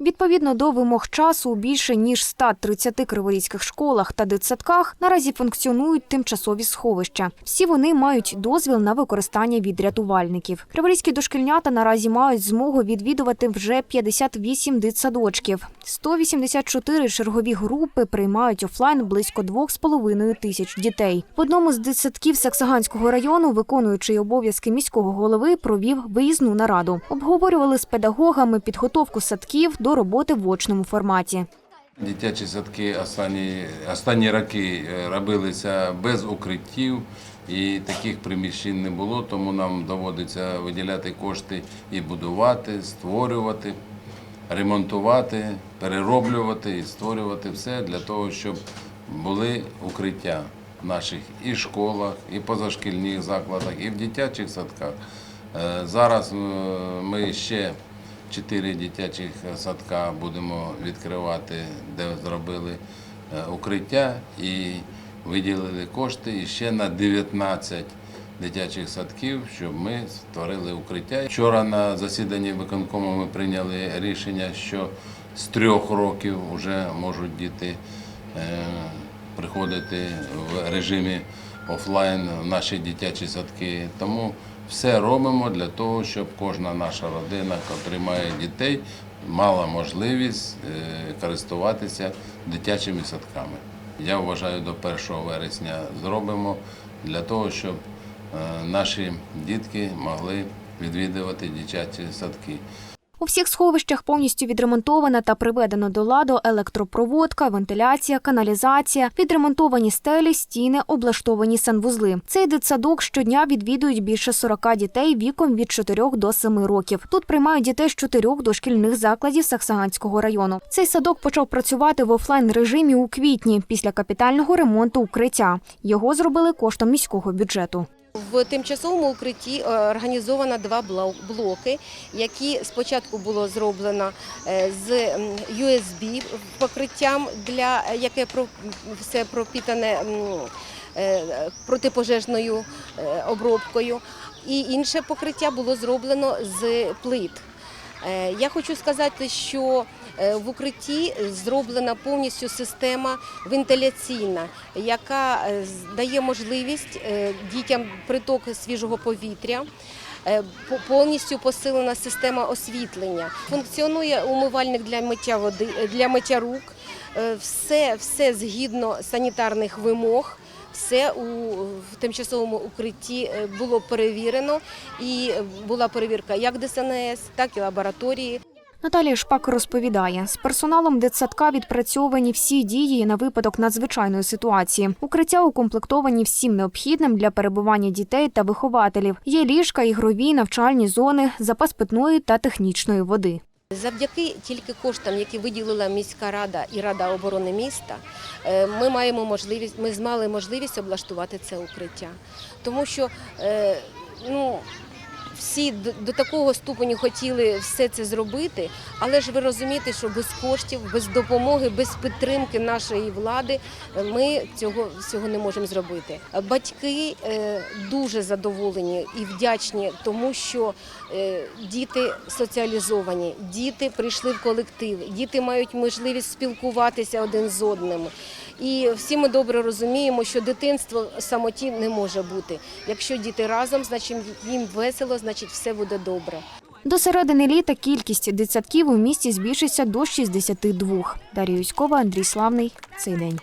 Відповідно до вимог часу, більше ніж 130 криворізьких школах та дитсадках наразі функціонують тимчасові сховища. Всі вони мають дозвіл на використання від рятувальників. Криворізькі дошкільнята наразі мають змогу відвідувати вже 58 дитсадочків. 184 чергові групи приймають офлайн близько 2,5 тисяч дітей. В одному з дитсадків Саксаганського району, виконуючий обов'язки міського голови, провів виїзну нараду. Обговорювали з педагогами підготовку садків до роботи в очному форматі. Дитячі садки останні, останні роки е, робилися без укриттів і таких приміщень не було, тому нам доводиться виділяти кошти і будувати, створювати, ремонтувати, перероблювати і створювати все для того, щоб були укриття в наших і школах, і позашкільних закладах, і в дитячих садках. Е, Зараз е, ми ще чотири дитячих садка будемо відкривати, де зробили е, укриття і виділили кошти і ще на 19 дитячих садків, щоб ми створили укриття. Вчора на засіданні виконкому ми прийняли рішення, що з трьох років вже можуть діти е, приходити в режимі офлайн в наші дитячі садки. Тому все робимо для того, щоб кожна наша родина, яка має дітей, мала можливість е, користуватися дитячими садками. Я вважаю, до 1 вересня зробимо для того, щоб е, наші дітки могли відвідувати дитячі садки. У всіх сховищах повністю відремонтована та приведено до ладу електропроводка, вентиляція, каналізація, відремонтовані стелі, стіни, облаштовані санвузли. Цей дитсадок щодня відвідують більше 40 дітей віком від 4 до 7 років. Тут приймають дітей з чотирьох дошкільних закладів Саксаганського району. Цей садок почав працювати в офлайн режимі у квітні після капітального ремонту укриття. Його зробили коштом міського бюджету. В тимчасовому укритті е, організовано два блоки, які спочатку було зроблено е, з USB покриттям, для е, яке все пропітане протипожежною обробкою. І інше покриття було зроблено з плит. Е, Я хочу сказати, що е, в укритті зроблена повністю система вентиляційна, яка е, дає можливість дітям приток свіжого повітря. По- Повністю посилена система освітлення. Функціонує умивальник для миття води для миття рук. Все, все згідно санітарних вимог. Все у тимчасовому укритті е, було перевірено, і е, була перевірка як ДСНС, так і лабораторії. Наталія Шпак розповідає, з персоналом дитсадка відпрацьовані всі дії на випадок надзвичайної ситуації. Укриття укомплектовані всім необхідним для перебування дітей та вихователів. Є ліжка, ігрові, навчальні зони, запас питної та технічної води. Завдяки тільки коштам, які виділила міська рада і рада оборони міста, е, ми маємо можливість, ми змали можливість облаштувати це укриття, тому що е, ну. Всі до, до такого ступеню хотіли все це зробити, але ж ви розумієте, що без коштів, без допомоги, без підтримки нашої влади е, ми цього всього не можемо зробити. Батьки е, дуже задоволені і вдячні, тому що е, діти соціалізовані, діти прийшли в колектив, діти мають можливість спілкуватися один з одним. І всі ми добре розуміємо, що дитинство самоті не може бути. Якщо діти разом, значить їм весело, значить все буде добре. До середини літа кількість дитсадків у місті збільшиться до 62. Дар'я Юськова, Андрій Славний. Цей день.